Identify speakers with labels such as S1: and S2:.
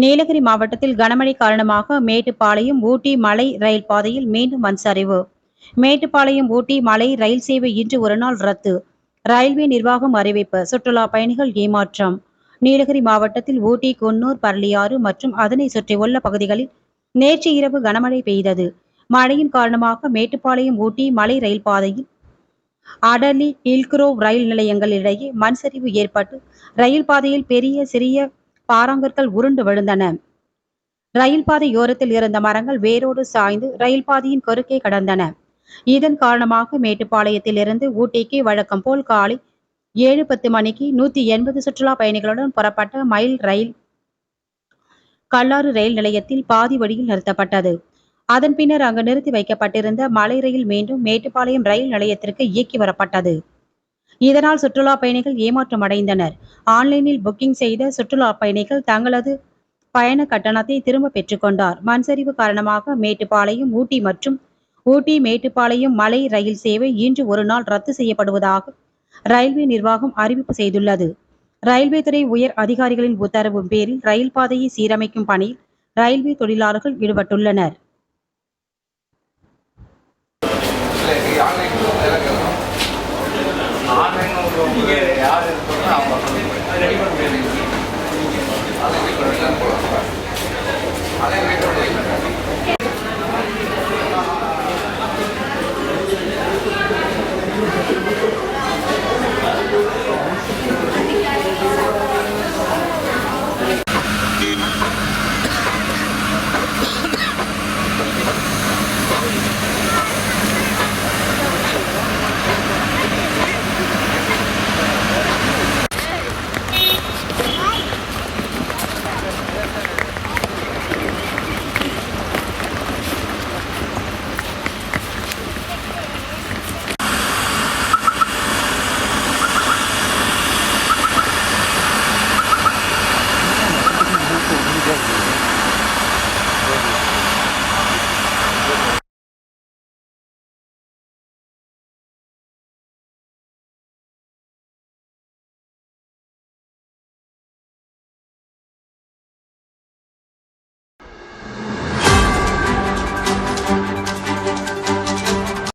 S1: நீலகிரி மாவட்டத்தில் கனமழை காரணமாக மேட்டுப்பாளையம் ஊட்டி மலை ரயில் பாதையில் மீண்டும் மண் சரிவு. மேட்டுப்பாளையம் ஊட்டி மலை ரயில் சேவை இன்று ஒருநாள் ரத்து. ரயில்வே நிர்வாகம் அறிவிப்பு சுற்றுலா பயணிகள் ஏமாற்றம். நீலகிரி மாவட்டத்தில் ஊட்டி குன்னூர் பரளியாறு மற்றும் அதனை சுற்றியுள்ள பகுதிகளில் நேற்று இரவு கனமழை பெய்தது. மழையின் காரணமாக மேட்டுப்பாளையம் ஊட்டி மலை ரயில் பாதையில் அடலி ஹில்க்ரோவ் ரயில் நிலையங்கள் இடையே ஏற்பட்டு ரயில் பாதையில் பெரிய சிறிய பாறாங்கற்கள் உருண்டு விழுந்தன. ரயில் பாதையோரத்தில் இருந்த மரங்கள் வேரோடு சாய்ந்து ரயில் பாதையின் குறுக்கே கடந்தன. இதன் காரணமாக மேட்டுப்பாளையத்தில் இருந்து ஊட்டிக்கு வழக்கம் போல் காலை ஏழு பத்து மணிக்கு நூத்தி எண்பது சுற்றுலா பயணிகளுடன் புறப்பட்ட மைல் ரயில் கல்லாறு ரயில் நிலையத்தில் பாதி வழியில் நிறுத்தப்பட்டது. அதன் பின்னர் அங்கு நிறுத்தி வைக்கப்பட்டிருந்த மலை ரயில் மீண்டும் மேட்டுப்பாளையம் ரயில் நிலையத்திற்கு இயக்கி வரப்பட்டது. இதனால் சுற்றுலா பயணிகள் ஏமாற்றம் அடைந்தனர் ஆன்லைனில் புக்கிங் செய்த சுற்றுலா பயணிகள் தங்களது பயண கட்டணத்தை திரும்ப பெற்றுக்கொண்டார் மண் சரிவு காரணமாக மேட்டுப்பாளையம் ஊட்டி மற்றும் ஊட்டி மேட்டுப்பாளையம் மலை ரயில் சேவை இன்று ஒரு நாள் ரத்து செய்யப்படுவதாக ரயில்வே நிர்வாகம் அறிவிப்பு செய்துள்ளது. ரயில்வே துறை உயர் அதிகாரிகளின் உத்தரவு பேரில் ரயில் பாதையை சீரமைக்கும் பணியில் ரயில்வே தொழிலாளர்கள் ஈடுபட்டுள்ளனர்.
S2: ஆன்லைன் உங்களுக்கு யார் இருக்கணும் அவங்க ரெடி பண்ண முடியாது.